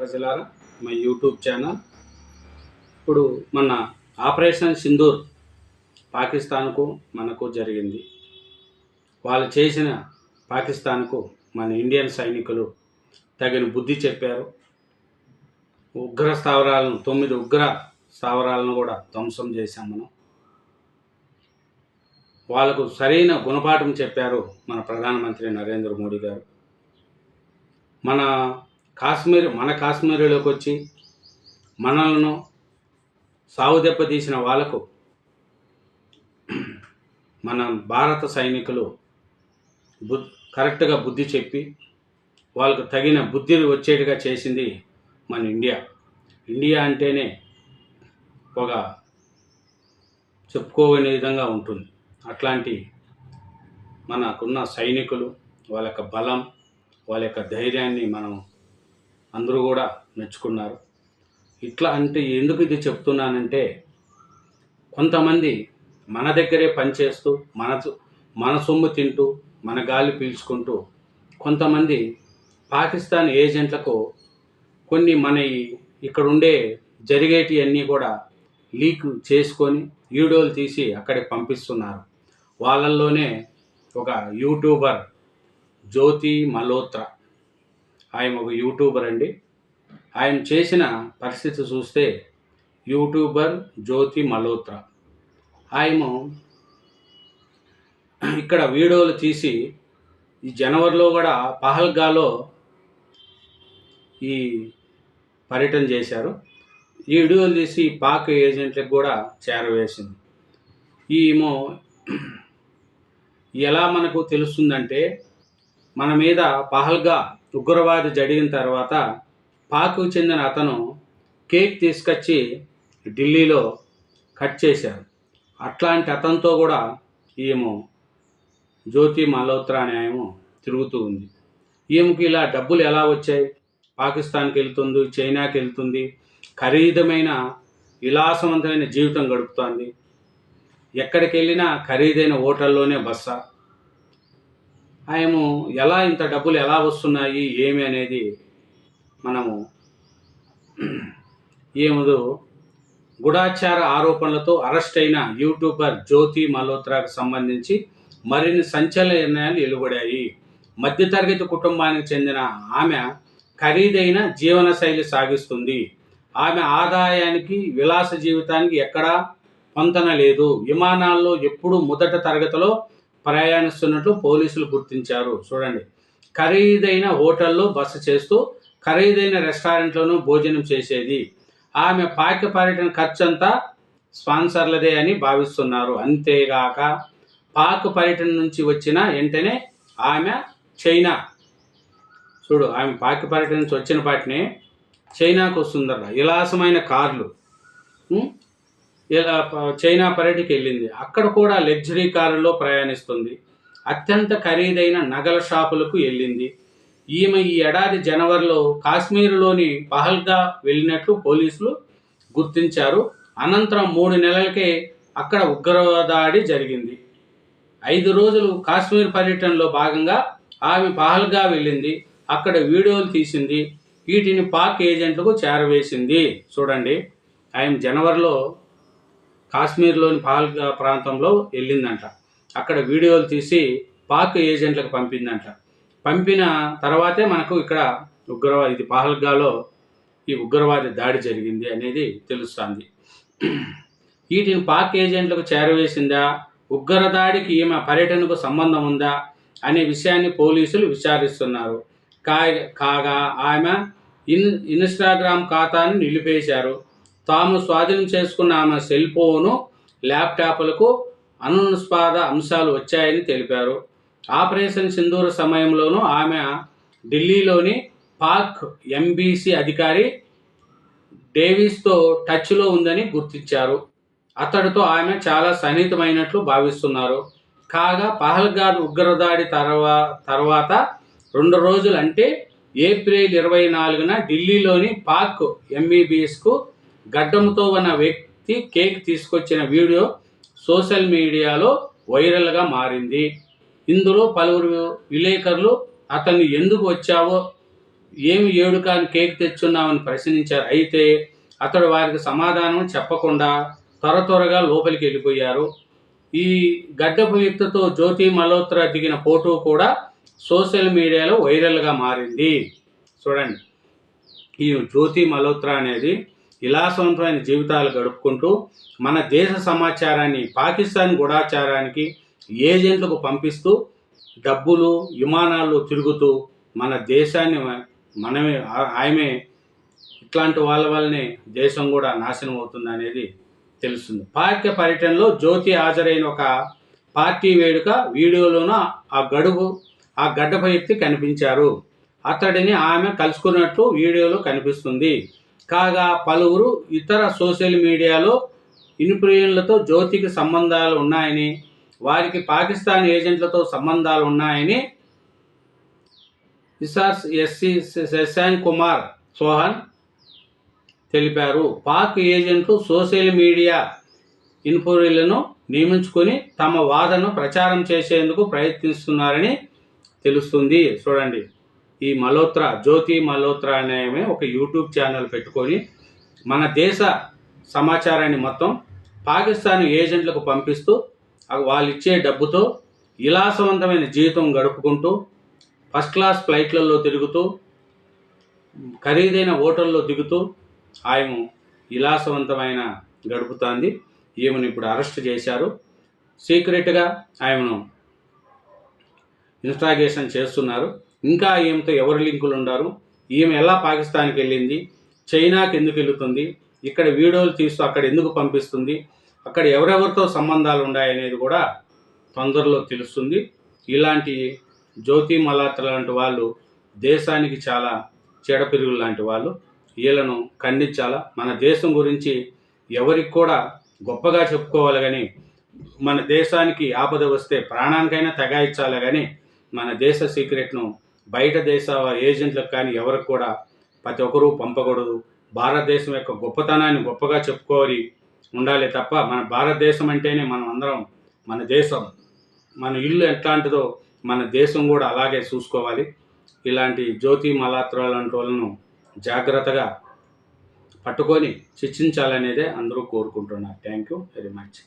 ప్రజలారా మా YouTube channel. ఇప్పుడు మన ఆపరేషన్ సింధూర్ పాకిస్తాన్కు మనకు జరిగింది. వాళ్ళు చేసిన పాకిస్తాన్కు మన ఇండియన్ సైనికులు తగిన బుద్ధి చెప్పారు. ఉగ్ర స్థావరాలను తొమ్మిది ఉగ్ర స్థావరాలను కూడా ధ్వంసం చేశాం మనం. వాళ్ళకు సరైన గుణపాఠం చెప్పారు మన ప్రధానమంత్రి నరేంద్ర మోడీ గారు. మన కాశ్మీర్ మన కాశ్మీర్లోకి వచ్చి మనలను సాగు దెబ్బతీసిన వాళ్ళకు మన భారత సైనికులు బు కరెక్ట్గా బుద్ధి చెప్పి వాళ్ళకు తగిన బుద్ధిని వచ్చేట్టుగా చేసింది మన ఇండియా. ఇండియా అంటేనే ఒక చెప్పుకోని విధంగా ఉంటుంది. అట్లాంటి మనకున్న సైనికులు వాళ్ళ యొక్క బలం వాళ్ళ యొక్క ధైర్యాన్ని మనం అందరూ కూడా మెచ్చుకున్నారు. ఇట్లా అంటే ఎందుకు ఇది చెప్తున్నానంటే కొంతమంది మన దగ్గరే పనిచేస్తూ మన మన సొమ్ము తింటూ మన గాలి పీల్చుకుంటూ కొంతమంది పాకిస్తాన్ ఏజెంట్లకు కొన్ని మన ఇక్కడ ఉండే జరిగేటివన్నీ కూడా లీక్ చేసుకొని వీడియోలు తీసి అక్కడికి పంపిస్తున్నారు. వాళ్ళల్లోనే ఒక యూట్యూబర్ జ్యోతి మల్హోత్రా. ఆయన ఒక యూట్యూబర్ అండి. ఆయన చేసిన పరిస్థితి చూస్తే యూట్యూబర్ జ్యోతి మల్హోత్రా. ఆయన ఇక్కడ వీడియోలు తీసి ఈ జనవరిలో కూడా పహల్గాలో ఈ పర్యటన చేశారు. ఈ వీడియోలు తీసి పాక్ ఏజెంట్లకు కూడా చేరవేసింది. ఈమో ఎలా మనకు తెలుస్తుందంటే మన మీద పహల్గా ఉగ్రవాది జరిగిన తర్వాత పాక్కు చెందిన అతను కేక్ తీసుకొచ్చి ఢిల్లీలో కట్ చేశారు. అట్లాంటి అతనితో కూడా ఈమె జ్యోతి మల్హోత్రా అనే ఆమె తిరుగుతూ ఉంది. ఈమెకి ఇలా డబ్బులు ఎలా వచ్చాయి? పాకిస్తాన్కి వెళ్తుంది చైనాకి వెళ్తుంది. ఖరీదమైన విలాసవంతమైన జీవితం గడుపుతోంది. ఎక్కడికి వెళ్ళినా ఖరీదైన హోటల్లోనే బస్స? ఆయము ఎలా ఇంత డబ్బులు ఎలా వస్తున్నాయి ఏమి అనేది మనము ఏముదో గుడాచార ఆరోపణలతో అరెస్ట్ అయిన యూట్యూబర్ జ్యోతి మల్హోత్రాకు సంబంధించి మరిన్ని సంచలన నిర్ణయాలు వెలువడాయి. మధ్యతరగతి కుటుంబానికి చెందిన ఆమె ఖరీదైన జీవనశైలి సాగిస్తుంది. ఆమె ఆదాయానికి విలాస జీవితానికి ఎక్కడా పొంతన లేదు. విమానాల్లో ఎప్పుడూ మొదట తరగతిలో ప్రయాణిస్తున్నట్లు పోలీసులు గుర్తించారు. చూడండి. ఖరీదైన హోటల్లో బస చేస్తూ ఖరీదైన రెస్టారెంట్లోనూ భోజనం చేసేది. ఆమె పాక్య పర్యటన ఖర్చు అంతా స్పాన్సర్లదే అని భావిస్తున్నారు. అంతేగాక పాక్ పర్యటన నుంచి వచ్చిన వెంటనే ఆమె చైనా చూడు ఆమె పాక్ పర్యటన నుంచి వచ్చిన పాటినే చైనాకు వస్తుందట. విలాసమైన కార్లు. ఇలా చైనా పర్యటనకి వెళ్ళింది. అక్కడ కూడా లగ్జరీ కారులో ప్రయాణిస్తుంది. అత్యంత ఖరీదైన నగల షాపులకు వెళ్ళింది. ఈమె ఈ ఏడాది జనవరిలో కాశ్మీర్లోని పహల్గా వెళ్ళినట్లు పోలీసులు గుర్తించారు. అనంతరం మూడు నెలలకే అక్కడ ఉగ్రదాడి జరిగింది. ఐదు రోజులు కాశ్మీర్ పర్యటనలో భాగంగా ఆమె పహల్గా వెళ్ళింది. అక్కడ వీడియోలు తీసింది. వీటిని పాక్ ఏజెంట్లకు చేరవేసింది. చూడండి. ఆయన జనవరిలో కాశ్మీర్లోని పహల్గా ప్రాంతంలో వెళ్ళిందంట. అక్కడ వీడియోలు తీసి పాక్ ఏజెంట్లకు పంపిందంట. పంపిన తర్వాతే మనకు ఇక్కడ ఉగ్రవాది ఇది పహల్గాలో ఈ ఉగ్రవాది దాడి జరిగింది అనేది తెలుస్తుంది. వీటిని పాక్ ఏజెంట్లకు చేరవేసిందా? ఉగ్రదాడికి ఈమె పర్యటనకు సంబంధం ఉందా? అనే విషయాన్ని పోలీసులు విచారిస్తున్నారు. కా కాగా ఆమె ఇన్ ఇన్స్టాగ్రామ్ ఖాతాను నిలిపేశారు. తాము స్వాధీనం చేసుకున్న ఆమె సెల్ ఫోను ల్యాప్టాప్లకు అనుస్పాద అంశాలు వచ్చాయని తెలిపారు. ఆపరేషన్ సింధూర సమయంలోనూ ఆమె ఢిల్లీలోని పాక్ ఎంబీసీ అధికారి డేవిస్తో టచ్లో ఉందని గుర్తించారు. అతడితో ఆమె చాలా సన్నిహితమైనట్లు భావిస్తున్నారు. కాగా పహల్గాన్ ఉగ్రదాడి తర్వా తర్వాత రెండు రోజులు అంటే ఏప్రిల్ ఇరవై నాలుగున ఢిల్లీలోని పాక్ ఎంబీబీఎస్కు గడ్డంతో ఉన్న వ్యక్తి కేక్ తీసుకొచ్చిన వీడియో సోషల్ మీడియాలో వైరల్గా మారింది. ఇందులో పలువురు విలేకరులు అతన్ని ఎందుకు వచ్చావో ఏమి ఏడుకాని కేక్ తెచ్చున్నామని ప్రశ్నించారు. అయితే అతడు వారికి సమాధానం చెప్పకుండా త్వర త్వరగా లోపలికి వెళ్ళిపోయారు. ఈ గడ్డపు వ్యక్తితో జ్యోతి మల్హోత్రా దిగిన ఫోటో కూడా సోషల్ మీడియాలో వైరల్గా మారింది. చూడండి. ఈ జ్యోతి మల్హోత్రా అనేది విలాసవంతమైన జీవితాలు గడుపుకుంటూ మన దేశ సమాచారాన్ని పాకిస్తాన్ గూఢాచారానికి ఏజెంట్లకు పంపిస్తూ డబ్బులు విమానాలు తిరుగుతూ మన దేశాన్ని మనమే ఆయమే ఆమె ఇట్లాంటి వాళ్ళ వల్లనే దేశం కూడా నాశనం అవుతుంది అనేది తెలుస్తుంది. పార్క్ పర్యటనలో జ్యోతి హాజరైన ఒక పార్టీ వేడుక వీడియోలోన ఆ గడువు ఆ గడ్డపై ఎత్తి కనిపించారు. అతడిని ఆమె కలుసుకున్నట్లు వీడియోలో కనిపిస్తుంది. కాగా పలువురు ఇతర సోషల్ మీడియాలో ఇన్ఫ్లుయెన్లతో జ్యోతికి సంబంధాలు ఉన్నాయని వారికి పాకిస్తాన్ ఏజెంట్లతో సంబంధాలు ఉన్నాయని ఇసార్ ఎస్సి శశాంక్ కుమార్ సోహన్ తెలిపారు. పాక్ ఏజెంట్లు సోషల్ మీడియా ఇన్ఫ్లుయెన్లను నియమించుకొని తమ వాదనను ప్రచారం చేసేందుకు ప్రయత్నిస్తున్నారని తెలుస్తుంది. చూడండి. ఈ మల్హోత్రా జ్యోతి మల్హోత్రా అనేమే ఒక యూట్యూబ్ ఛానల్ పెట్టుకొని మన దేశ సమాచారాన్ని మొత్తం పాకిస్తాన్ ఏజెంట్లకు పంపిస్తూ వాళ్ళు ఇచ్చే డబ్బుతో విలాసవంతమైన జీవితం గడుపుకుంటూ ఫస్ట్ క్లాస్ ఫ్లైట్లలో తిరుగుతూ ఖరీదైన హోటల్లో దిగుతూ ఆయము విలాసవంతమైన గడుపుతోంది. ఈమెను ఇప్పుడు అరెస్ట్ చేశారు. సీక్రెట్గా ఆయమను ఇన్స్టాగేషన్ చేస్తున్నారు. ఇంకా ఈమెతో ఎవరు లింకులు ఉన్నారు ఈమె ఎలా పాకిస్తాన్కి వెళ్ళింది? చైనాకి ఎందుకు వెళుతుంది? ఇక్కడ వీడియోలు తీస్తూ అక్కడ ఎందుకు పంపిస్తుంది? అక్కడ ఎవరెవరితో సంబంధాలు ఉన్నాయనేది కూడా తొందరలో తెలుస్తుంది. ఇలాంటి జ్యోతి మలాత్ర లాంటి వాళ్ళు దేశానికి చాలా చెడపిరుగులు లాంటి వాళ్ళు. వీళ్ళను ఖండించాలా? మన దేశం గురించి ఎవరికి కూడా గొప్పగా చెప్పుకోవాలి కానీ మన దేశానికి ఆపద వస్తే ప్రాణానికైనా తగాయించాలి కానీ మన దేశ సీక్రెట్ను బయట దేశ ఏజెంట్లకు కానీ ఎవరికి కూడా ప్రతి ఒక్కరూ పంపకూడదు. భారతదేశం యొక్క గొప్పతనాన్ని గొప్పగా చెప్పుకోవాలి ఉండాలి తప్ప మన భారతదేశం అంటేనే మనం అందరం మన దేశం. మన ఇల్లు ఎట్లాంటిదో మన దేశం కూడా అలాగే చూసుకోవాలి. ఇలాంటి జ్యోతి మలాత్ర లాంటి వాళ్ళను జాగ్రత్తగా పట్టుకొని శిక్షించాలనేదే అందరూ కోరుకుంటున్నారు. Thank you very much.